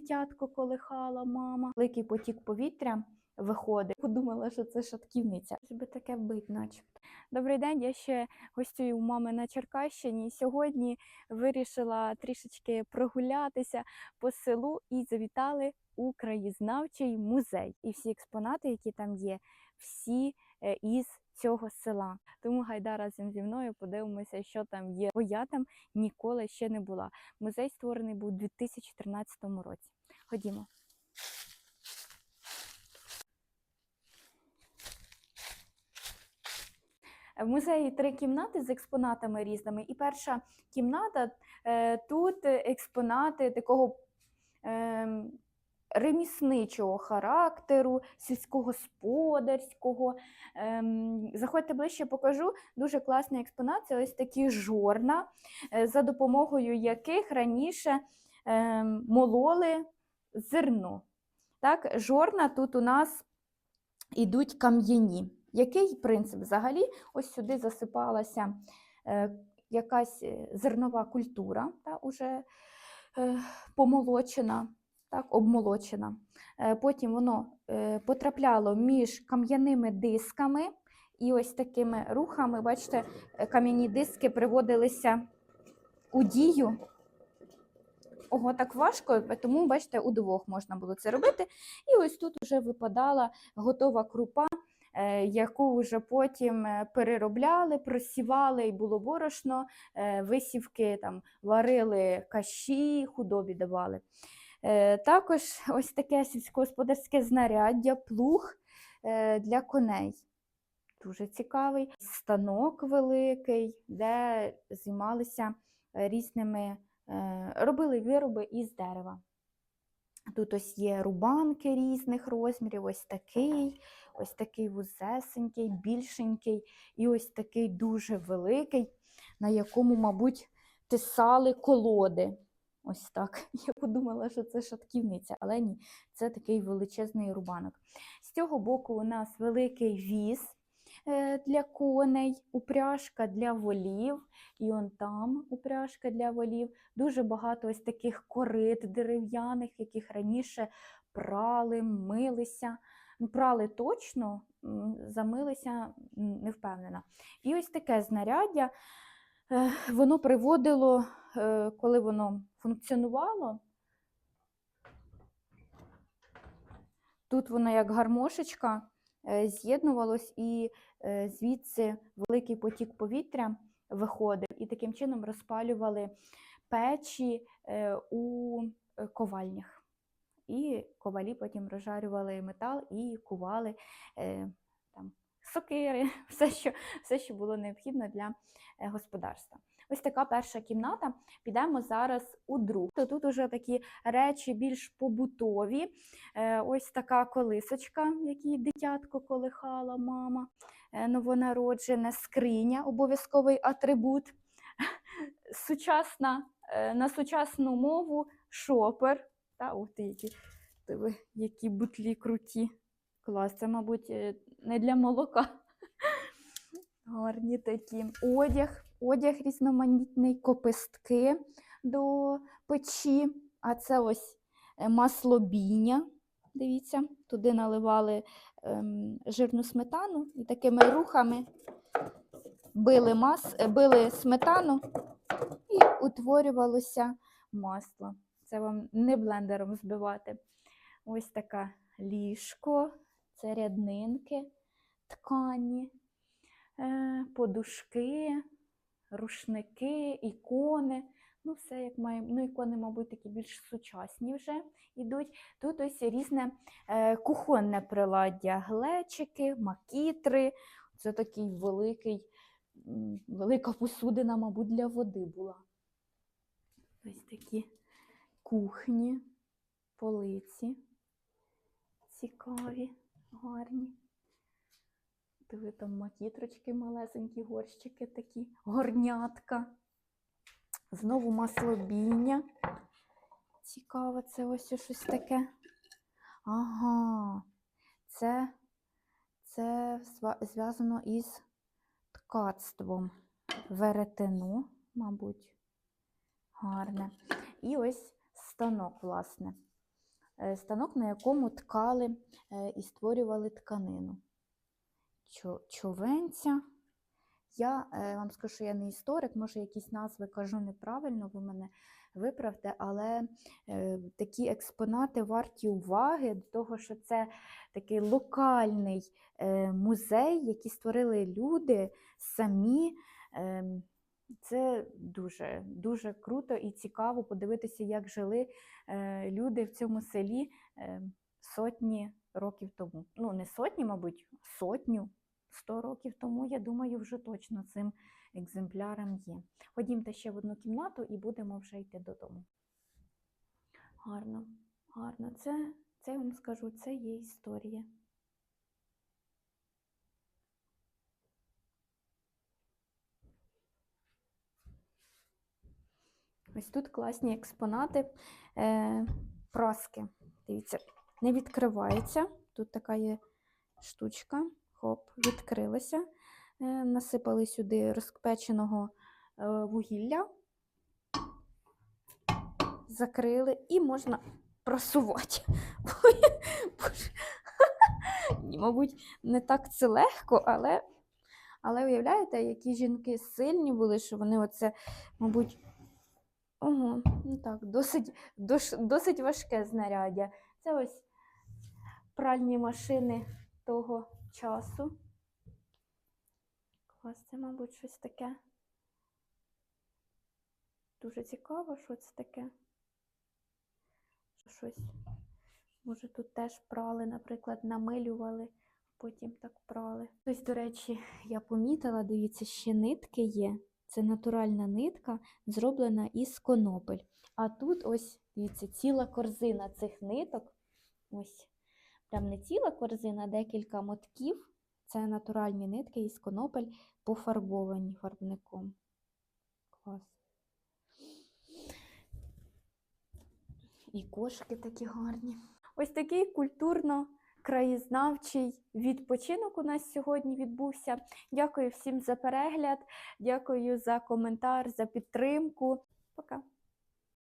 дитятко колихала мама. Великий потік повітря виходить. Подумала, що це шатківниця. Щоб таке вбить, начебто. Добрий день, я ще гостюю у мами на Черкащині. Сьогодні вирішила трішечки прогулятися по селу і завітали у краєзнавчий музей. І всі експонати, які там є, всі е, із цього села. Тому гайда разом зі мною подивимося, що там є. Бо я там ніколи ще не була. Музей створений був у 2014 році. Ходімо. В музеї три кімнати з експонатами різними. І перша кімната е, тут експонати такого е, ремісничого характеру, сільськогосподарського. Ем, Заходьте ближче, покажу. Дуже класний експонат. Це ось такі жорна, е, за допомогою яких раніше ем, мололи зерно. Так, жорна тут у нас ідуть кам'яні. Який принцип? Взагалі, ось сюди засипалася е, якась е, зернова культура, та, уже е, помолочена, так, обмолочена. Е, потім воно е, потрапляло між кам'яними дисками, і ось такими рухами, бачите, е, кам'яні диски приводилися у дію. Ого, так важко, тому, бачите, удвох можна було це робити. І ось тут вже випадала готова крупа, яку вже потім переробляли, просівали, і було борошно, висівки там варили каші, худобі давали. Е, Також ось таке сільськогосподарське знаряддя, плуг е, для коней. Дуже цікавий. Станок великий, де займалися різними, е, робили вироби із дерева. Тут ось є рубанки різних розмірів, ось такий, ось такий вузесенький, більшенький, і ось такий дуже великий, на якому, мабуть, тисали колоди. Ось так. Я подумала, що це шатківниця, але ні, це такий величезний рубанок. З цього боку у нас великий віз е, для коней, упряжка для волів, і он там упряжка для волів. Дуже багато ось таких корит дерев'яних, яких раніше прали, милися. Ну, Прали точно, замилися не впевнена. І ось таке знаряддя. е, Воно приводило, коли воно функціонувало. Тут воно як гармошечка е, з'єднувалось, і е, звідси великий потік повітря виходив, і таким чином розпалювали печі е, у е, ковальнях. І ковалі потім розжарювали метал і кували е, там, сокири, все що, все, що було необхідно для е, господарства. Ось така перша кімната. Підемо зараз у другу. Тут уже такі речі більш побутові. Е, Ось така колисочка, якій дитятко колихала мама, е, новонароджене, скриня, обов'язковий атрибут. Сучасна, е, на сучасну мову шопер. Та, ти, які, диви, які бутлі круті. Клас, це, мабуть, не для молока. Гарні такі. Одяг, одяг різноманітний, копистки до печі. А це ось е, маслобійня. Дивіться, туди наливали ем, жирну сметану і такими рухами били, мас, е, били сметану і утворювалося масло. Це вам не блендером збивати. Ось таке ліжко, це ряднинки, ткані, е, подушки, рушники, ікони. Ну, все як має. Ну, ікони, мабуть, такі більш сучасні вже йдуть. Тут ось різне е, кухонне приладдя, глечики, макітри. Це такий великий, велика посудина, мабуть, для води була. Ось такі кухні, полиці цікаві, гарні. Диви, там макітрочки малесенькі, горщики такі, горнятка. Знову маслобійня. Цікаво, це ось щось таке. Ага, це, це зв'язано із ткацтвом. Веретено, мабуть, гарне. І ось станок, власне. е, станок, на якому ткали е, і створювали тканину. Чо- Човенця. Я е, вам скажу, що я не історик, може якісь назви кажу неправильно, ви мене виправте, але е, такі експонати варті уваги до того, що це такий локальний е, музей, який створили люди самі. Ем, Це дуже, дуже круто і цікаво подивитися, як жили е, люди в цьому селі е, сотні років тому. Ну, не сотні, мабуть, сотню, сто років тому, я думаю, вже точно цим екземплярам є. Ходімте ще в одну кімнату і будемо вже йти додому. Гарно, гарно. Це, це я вам скажу, це є історія. Ось тут класні експонати, е, праски. Дивіться, не відкривається. Тут така є штучка. Хоп, відкрилася. Е, насипали сюди розпеченого е, вугілля, закрили і можна просувати. Мабуть, не так це легко, але, але уявляєте, які жінки сильні були, що вони оце, мабуть, Ого, ну так, досить, досить важке знаряддя. Це ось пральні машини того часу. Клас, це, мабуть, щось таке. Дуже цікаво, що це таке. Щось. Може, тут теж прали, наприклад, намилювали, потім так прали. Ось, до речі, я помітила, дивіться, ще нитки є. Це натуральна нитка, зроблена із конопель. А тут ось, дивіться, ціла корзина цих ниток. Ось, прям не ціла корзина, а декілька мотків. Це натуральні нитки із конопель, пофарбовані фарбником. Клас. І кошики такі гарні. Ось такий культурно краєзнавчий відпочинок у нас сьогодні відбувся. Дякую всім за перегляд, дякую за коментар, за підтримку. Пока.